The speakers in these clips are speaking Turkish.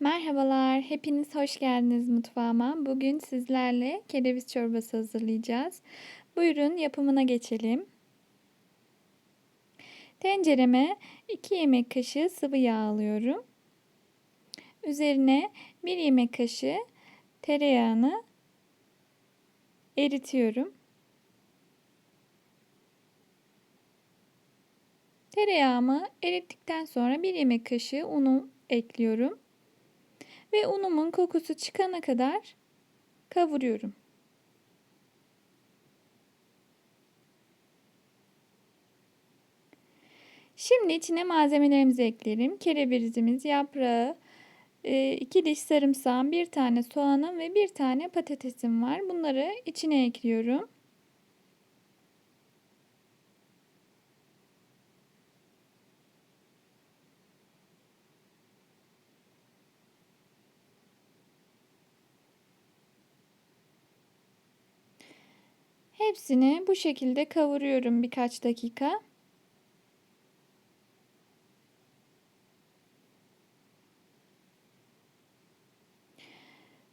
Merhabalar, hepiniz hoş geldiniz mutfağıma. Bugün sizlerle kereviz çorbası hazırlayacağız. Buyurun yapımına geçelim. Tencereme 2 yemek kaşığı sıvı yağ alıyorum. Üzerine 1 yemek kaşığı tereyağını eritiyorum. Tereyağımı erittikten sonra 1 yemek kaşığı unu ekliyorum ve unumun kokusu çıkana kadar kavuruyorum. Şimdi içine malzemelerimizi ekleyelim. Kerevizimiz, yaprağı, 2 diş sarımsağım, 1 tane soğanım ve 1 tane patatesim var. Bunları içine ekliyorum. Hepsini bu şekilde kavuruyorum birkaç dakika.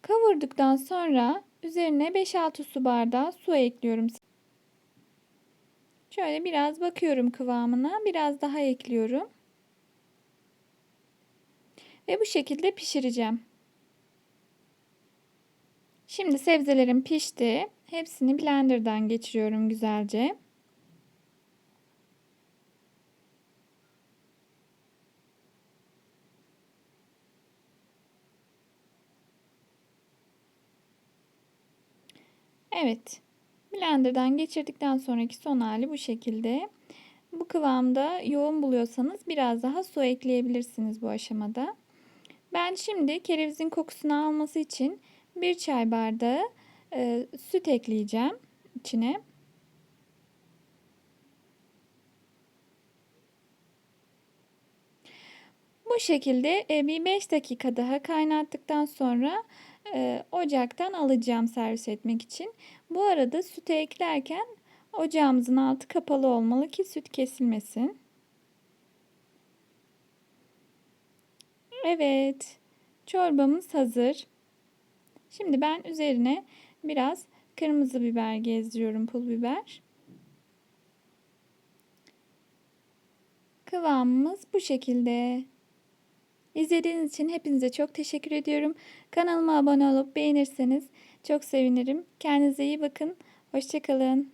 Kavurduktan sonra üzerine 5-6 su bardağı su ekliyorum. Şöyle biraz bakıyorum kıvamına. Biraz daha ekliyorum. Ve bu şekilde pişireceğim. Şimdi sebzelerim pişti. Hepsini blenderdan geçiriyorum güzelce. Evet. Blenderdan geçirdikten sonraki son hali bu şekilde. Bu kıvamda yoğun buluyorsanız biraz daha su ekleyebilirsiniz bu aşamada. Ben şimdi kerevizin kokusunu alması için bir çay bardağı e, süt ekleyeceğim içine. Bu şekilde e, bir 5 dakika daha kaynattıktan sonra e, ocaktan alacağım servis etmek için. Bu arada sütü eklerken ocağımızın altı kapalı olmalı ki süt kesilmesin. Evet, çorbamız hazır. Şimdi ben üzerine biraz kırmızı biber gezdiriyorum, pul biber. Kıvamımız bu şekilde. İzlediğiniz için hepinize çok teşekkür ediyorum. Kanalıma abone olup beğenirseniz çok sevinirim. Kendinize iyi bakın. Hoşçakalın.